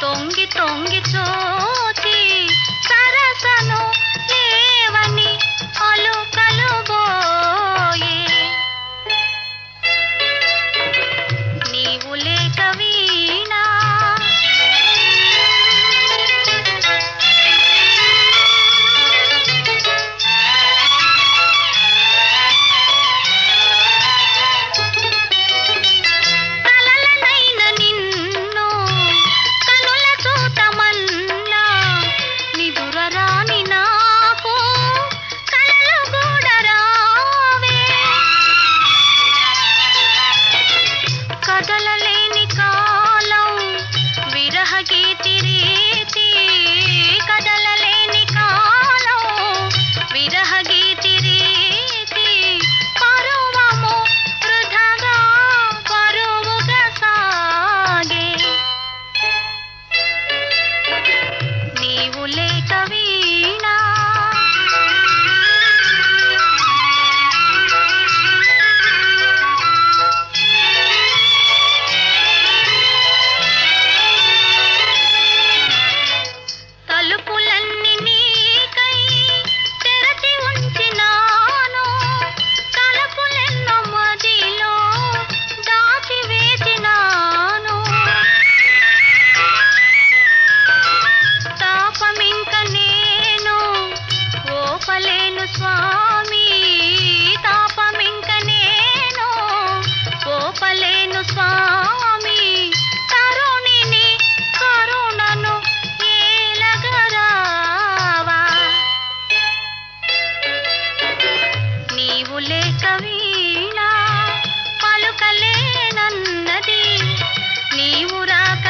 తొంగి తొంగి చో వీణా పలుకలేనన్నది నీవు రాక